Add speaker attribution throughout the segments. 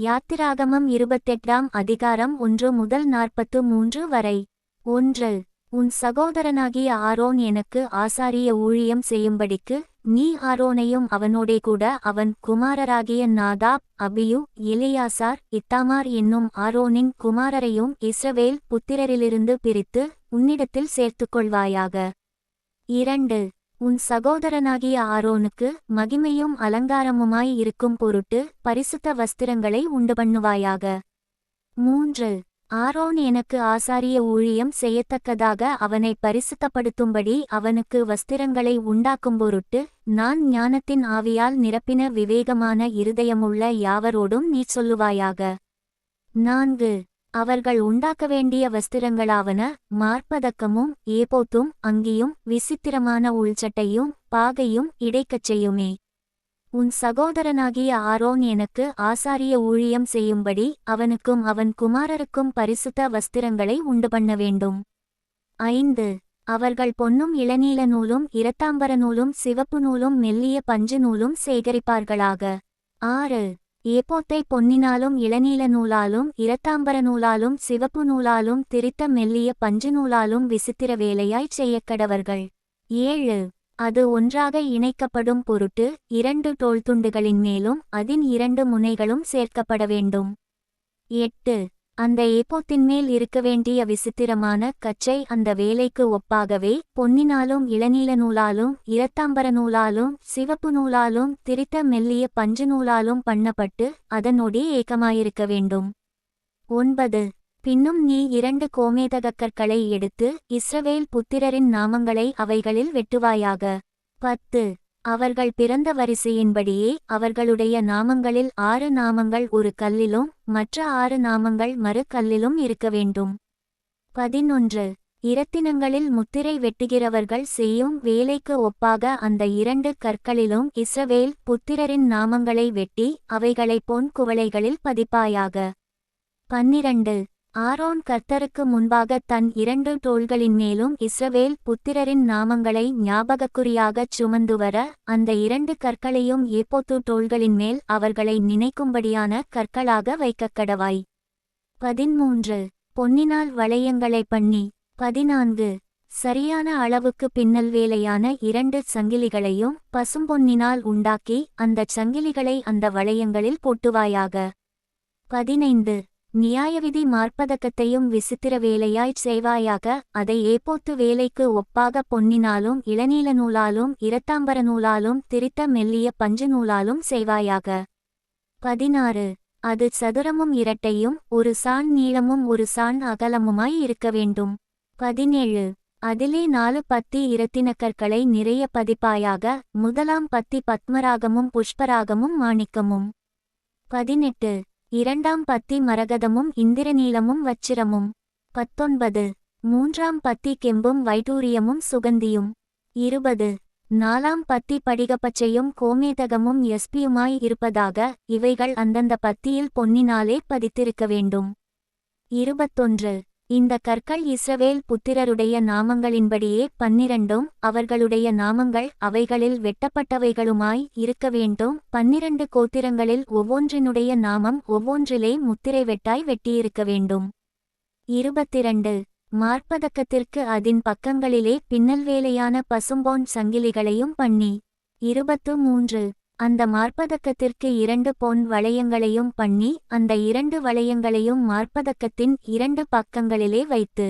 Speaker 1: யாத்திராகமம் இருபத்தெட்டாம் அதிகாரம் ஒன்று முதல் நாற்பத்து மூன்று வரை. ஒன்று உன் சகோதரனாகிய ஆரோன் எனக்கு ஆசாரிய ஊழியம் செய்யும்படிக்கு நீ ஆரோனையும் அவனோடே கூட அவன் குமாரராகிய நாதாப் அபியு எலியாசார் இத்தாமார் என்னும் ஆரோனின் குமாரரையும் இஸ்ரவேல் புத்திரரிலிருந்து பிரித்து உன்னிடத்தில் சேர்த்துக்கொள்வாயாக. இரண்டு உன் சகோதரனாகிய ஆரோனுக்கு மகிமையும் அலங்காரமுமாய் இருக்கும் பொருட்டு பரிசுத்த வஸ்திரங்களை உண்டு பண்ணுவாயாக மூன்று. ஆரோன் எனக்கு ஆசாரிய ஊழியம் செய்யத்தக்கதாக அவனை பரிசுத்தப்படுத்தும்படி அவனுக்கு வஸ்திரங்களை உண்டாக்கும் பொருட்டு நான் ஞானத்தின் ஆவியால் நிரப்பின விவேகமான இருதயமுள்ள யாவரோடும் நீ சொல்லுவாயாக. நான்கு. அவர்கள் உண்டாக்க வேண்டிய வஸ்திரங்களாவன மார்பதக்கமும் ஏபோத்தும் அங்கியும் விசித்திரமான உள்சட்டையும் பாகையும் இடைக்கச்சையுமே உன் சகோதரனாகிய ஆரோன் எனக்கு ஆசாரிய ஊழியம் செய்யும்படி அவனுக்கும் அவன் குமாரருக்கும் பரிசுத்த வஸ்திரங்களை உண்டு பண்ண வேண்டும். ஐந்து. அவர்கள் பொன்னும் இளநீல நூலும் இரத்தாம்பர நூலும் சிவப்பு நூலும் மெல்லிய பஞ்சு நூலும் சேகரிப்பார்களாக. ஆறு. ஏப்போத்தை பொன்னினாலும் இளநீல நூலாலும் இரத்தாம்பர நூலாலும் சிவப்பு நூலாலும் திரித்த மெல்லிய பஞ்சு நூலாலும் விசித்திர வேலையாய்ச் செய்யக்கடவர்கள் ஏழு. அது ஒன்றாக இணைக்கப்படும் பொருட்டு இரண்டு தோள்துண்டுகளின் மேலும் அதின் இரண்டு முனைகளும் சேர்க்கப்பட வேண்டும். எட்டு. அந்த ஏப்போத்தின் மேல் இருக்க வேண்டிய விசித்திரமான கச்சை அந்த வேலைக்கு ஒப்பாகவே பொன்னினாலும் இளநீல நூலாலும் இரத்தாம்பர நூலாலும் சிவப்பு நூலாலும் திரித்த மெல்லிய பஞ்சு நூலாலும் பண்ணப்பட்டு அதனோடே ஏக்கமாயிருக்க வேண்டும். ஒன்பது. பின்னும் நீ இரண்டு கோமேதகக்கற்களை எடுத்து இஸ்ரவேல் புத்திரரின் நாமங்களை அவைகளில் வெட்டுவாயாக. பத்து. அவர்கள் பிறந்த வரிசையின்படியே அவர்களுடைய நாமங்களில் ஆறு நாமங்கள் ஒரு கல்லிலும் மற்ற ஆறு நாமங்கள் மறு கல்லிலும் இருக்க வேண்டும். பதினொன்று. இரத்தினங்களில் முத்திரை வெட்டுகிறவர்கள் செய்யும் வேலைக்கு ஒப்பாக அந்த இரண்டு கற்களிலும் இஸ்ரவேல் புத்திரரின் நாமங்களை வெட்டி அவைகளை பொன் குவளைகளில் பதிப்பாயாக. பன்னிரண்டு. ஆரோன் கர்த்தருக்கு முன்பாக தன் இரண்டு தோள்களின் மேலும் இஸ்ரவேல் புத்திரரின் நாமங்களை ஞாபகக்குறியாகச் சுமந்துவர அந்த இரண்டு கற்களையும் ஏப்போத்து தோள்களின் மேல் அவர்களை நினைக்கும்படியான கற்களாக வைக்கக்கடவாய். பதிமூன்று பொன்னினால் வளையங்களை பண்ணி. பதினான்கு. சரியான அளவுக்கு பின்னல் வேலையான இரண்டு சங்கிலிகளையும் பசும்பொன்னினால் உண்டாக்கி அந்தச் சங்கிலிகளை அந்த வளையங்களில் போட்டுவாயாக. பதினைந்து. நியாயவிதி மார்ப்பதக்கத்தையும் விசித்திர வேலையாய்ச் செய்வாயாக அதை ஏப்போத்து வேலைக்கு ஒப்பாக பொன்னினாலும் இளநீல நூலாலும் இரத்தாம்பர நூலாலும் திரித்த மெல்லிய பஞ்சு நூலாலும் செய்வாயாக. பதினாறு. அது சதுரமும் இரட்டையும் ஒரு சாண் நீளமும் ஒரு சாண் அகலமுமாய் இருக்க வேண்டும். பதினேழு. அதிலே நாலு பத்தி இரத்தினக்கற்களை நிறைய பதிப்பாயாக முதலாம் பத்தி பத்மராகமும் புஷ்பராகமும் மாணிக்கமும். பதினெட்டு. இரண்டாம் பத்தி மரகதமும் இந்திரநீளமும் வச்சிரமும். பத்தொன்பது. மூன்றாம் பத்தி கெம்பும் வைடூரியமும் சுகந்தியும். இருபது. நாலாம் பத்தி படிகப்பச்சையும் கோமேதகமும் எஸ்பியுமாய் இருப்பதாக இவைகள் அந்தந்த பத்தியில் பொன்னினாலே பதித்திருக்க வேண்டும். இருபத்தொன்று. இந்த கற்கள் இஸ்ரவேல் புத்திரருடைய நாமங்களின்படியே பன்னிரண்டும் அவர்களுடைய நாமங்கள் அவைகளில் வெட்டப்பட்டவைகளுமாய் இருக்க வேண்டும். பன்னிரண்டு கோத்திரங்களில் ஒவ்வொன்றினுடைய நாமம் ஒவ்வொன்றிலே முத்திரை வெட்டாய் வெட்டியிருக்க வேண்டும். இருபத்திரண்டு. மார்ப்பதக்கத்திற்கு அதன் பக்கங்களிலே பின்னல் வேலையான பசும்பொன் சங்கிலிகளையும் பண்ணி. இருபத்து மூன்று. அந்த மார்ப்பதக்கத்திற்கு இரண்டு பொன் வளையங்களையும் பண்ணி அந்த இரண்டு வளையங்களையும் மார்ப்பதக்கத்தின் இரண்டு பக்கங்களிலே வைத்து.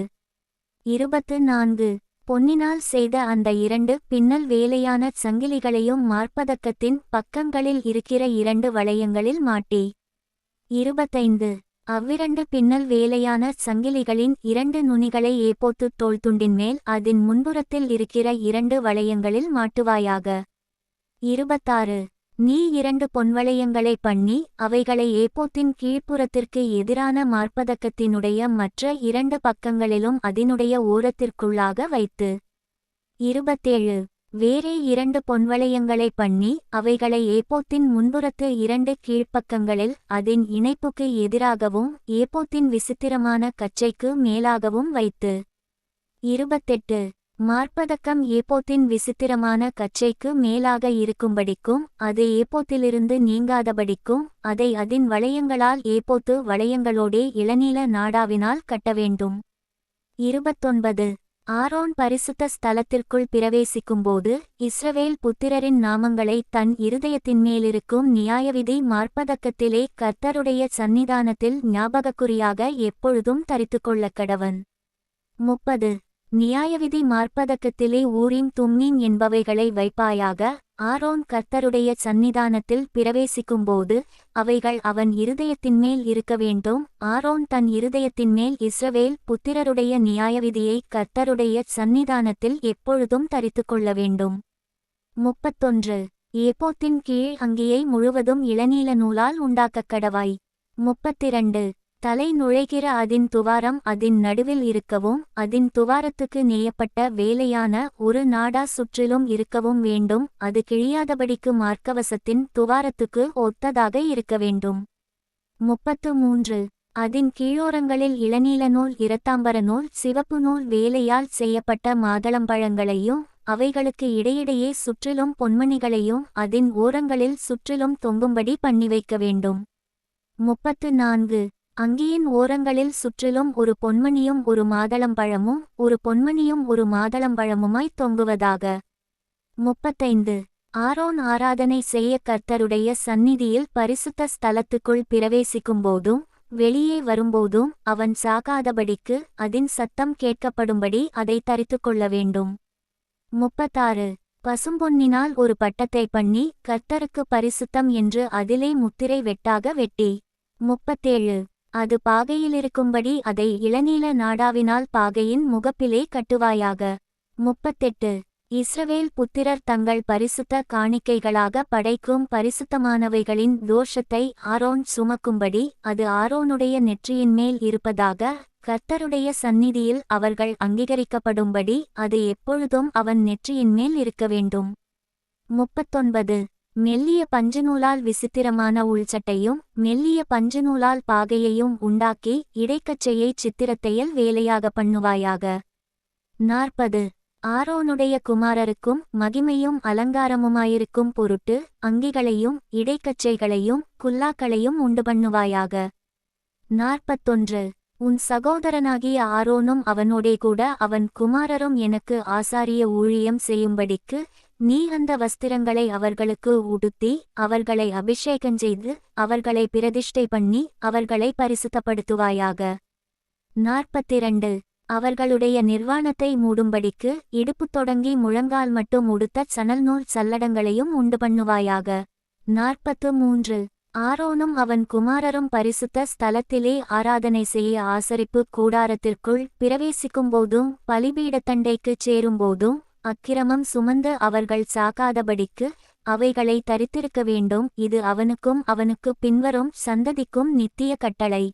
Speaker 1: இருபத்து நான்கு. பொன்னினால் செய்த அந்த இரண்டு பின்னல் வேலையான சங்கிலிகளையும் மார்ப்பதக்கத்தின் பக்கங்களில் இருக்கிற இரண்டு வளையங்களில் மாட்டி. இருபத்தைந்து. அவ்விரண்டு பின்னல் வேலையான சங்கிலிகளின் இரண்டு நுனிகளை ஏப்போத்து தோள்துண்டின் மேல் அதன் முன்புறத்தில் இருக்கிற இரண்டு வளையங்களில் மாட்டுவாயாக. இருபத்தாறு. நீ இரண்டு பொன்வளையங்களை பண்ணி அவைகளை ஏப்போத்தின் கீழ்ப்புறத்திற்கு எதிரான மார்ப்பதக்கத்தினுடைய மற்ற இரண்டு பக்கங்களிலும் அதனுடைய ஓரத்திற்குள்ளாக வைத்து. இருபத்தேழு. வேறே இரண்டு பொன்வளையங்களை பண்ணி அவைகளை ஏப்போத்தின் முன்புறத்து இரண்டு கீழ்ப்பக்கங்களில் அதன் இணைப்புக்கு எதிராகவும் ஏப்போத்தின் விசித்திரமான கச்சைக்கு மேலாகவும் வைத்து. இருபத்தெட்டு. மார்ப்பதக்கம் ஏப்போத்தின் விசித்திரமான கச்சைக்கு மேலாக இருக்கும்படிக்கும் அது ஏப்போத்திலிருந்து நீங்காதபடிக்கும் அதை அதின் வளையங்களால் ஏப்போத்து வளையங்களோடே இளநீல நாடாவினால் கட்ட வேண்டும். இருபத்தொன்பது. ஆரோன் பரிசுத்த ஸ்தலத்திற்குள் பிரவேசிக்கும்போது இஸ்ரவேல் புத்திரரின் நாமங்களை தன் இருதயத்தின் மேலிருக்கும் நியாயவிதி மார்ப்பதக்கத்திலே கர்த்தருடைய சந்நிதானத்தில் ஞாபகக்குறியாக எப்பொழுதும் தரித்துக்கொள்ளக் கடவன் முப்பது. நியாயவிதி மார்ப்பதக்கத்திலே ஊரின் தும்மின் என்பவைகளை வைப்பாயாக ஆரோன் கர்த்தருடைய சந்நிதானத்தில் பிரவேசிக்கும்போது அவைகள் அவன் இருதயத்தின்மேல் இருக்க வேண்டும். ஆரோன் தன் இருதயத்தின்மேல் இஸ்ரவேல் புத்திரருடைய நியாயவிதியை கர்த்தருடைய சந்நிதானத்தில் எப்பொழுதும் தரித்துக்கொள்ள வேண்டும். முப்பத்தொன்று. ஏப்போத்தின் கீழ் அங்கியை முழுவதும் இளநீல நூலால் உண்டாக்கக் கடவாய். முப்பத்திரண்டு. தலை நுழைகிற அதின் துவாரம் அதின் நடுவில் இருக்கவும் அதின் துவாரத்துக்கு நெய்யப்பட்ட வேலையான ஒரு நாடா சுற்றிலும் இருக்கவும் வேண்டும் அது கிழியாதபடிக்கு மார்க்கவசத்தின் துவாரத்துக்கு ஒத்ததாக இருக்க வேண்டும். முப்பத்து மூன்று. அதின் கீழோரங்களில் இளநீல நூல் இரத்தாம்பர நூல் சிவப்பு நூல் வேலையால் செய்யப்பட்ட மாதளம்பழங்களையும் அவைகளுக்கு இடையிடையே சுற்றிலும் பொன்மணிகளையும் அதின் ஓரங்களில் சுற்றிலும் தொங்கும்படி பண்ணி வைக்க வேண்டும். முப்பத்து நான்கு. அங்கியின் ஓரங்களில் சுற்றிலும் ஒரு பொன்மணியும் ஒரு மாதளம்பழமும் ஒரு பொன்மணியும் ஒரு மாதளம்பழமுமாய் தொங்குவதாக. முப்பத்தைந்து. ஆரோன் ஆராதனை செய்ய கர்த்தருடைய சந்நிதியில் பரிசுத்த ஸ்தலத்துக்குள் பிரவேசிக்கும்போதும் வெளியே வரும்போதும் அவன் சாகாதபடிக்கு அதன் சத்தம் கேட்கப்படும்படி அதை தரித்துக்கொள்ள வேண்டும். முப்பத்தாறு. பசும்பொன்னினால் ஒரு பட்டத்தை பண்ணி கர்த்தருக்கு பரிசுத்தம் என்று அதிலே முத்திரை வெட்டாக வெட்டி. முப்பத்தேழு. அது பாகையிலிருக்கும்படி அதை இளநீல நாடாவினால் பாகையின் முகப்பிலே கட்டுவாயாக. முப்பத்தெட்டு. இஸ்ரவேல் புத்திரர் தங்கள் பரிசுத்த காணிக்கைகளாக படைக்கும் பரிசுத்தமானவைகளின் தோஷத்தை ஆரோன் சுமக்கும்படி அது ஆரோனுடைய நெற்றியின் மேல் இருப்பதாக கர்த்தருடைய சந்நிதியில் அவர்கள் அங்கீகரிக்கப்படும்படி அது எப்பொழுதும் அவன் நெற்றியின் மேல் இருக்க வேண்டும். முப்பத்தொன்பது. மெல்லிய பஞ்சுநூலால் விசித்திரமான உள்சட்டையும் மெல்லிய பஞ்சுநூலால் பாகையையும் உண்டாக்கி இடைக்கச்சையை சித்திரத்தையில் வேலையாக பண்ணுவாயாக. நாற்பது. ஆரோனுடைய குமாரருக்கும் மகிமையும் அலங்காரமுமாயிருக்கும் பொருட்டு அங்கிகளையும் இடைக்கச்சைகளையும் குல்லாக்களையும் உண்டு பண்ணுவாயாக. நாற்பத்தொன்று. உன் சகோதரனாகிய ஆரோனும் அவனோடே கூட அவன் குமாரரும் எனக்கு ஆசாரிய ஊழியம் செய்யும்படிக்கு நீ அந்த வஸ்திரங்களை அவர்களுக்கு உடுத்தி அவர்களை அபிஷேகஞ்செய்து அவர்களை பிரதிஷ்டை பண்ணி அவர்களை பரிசுத்தப்படுத்துவாயாக. நாற்பத்திரண்டு. அவர்களுடைய நிர்வாணத்தை மூடும்படிக்கு இடுப்பு தொடங்கி முழங்கால் மட்டும் உடுத்த சணல் நூல் சல்லடங்களையும் உண்டு பண்ணுவாயாக. நாற்பத்து மூன்று. ஆரோனும் அவன் குமாரரும் பரிசுத்த ஸ்தலத்திலே ஆராதனை செய்ய ஆசரிப்பு கூடாரத்திற்குள் பிரவேசிக்கும்போதும் பலிபீடத்தண்டைக்குச் சேரும்போதும் அக்கிரமம் சுமந்து அவர்கள் சாகாதபடிக்கு அவைகளை தரித்திருக்க வேண்டும். இது அவனுக்கும் அவனுக்கு பின்வரும் சந்ததிக்கும் நித்திய கட்டளை.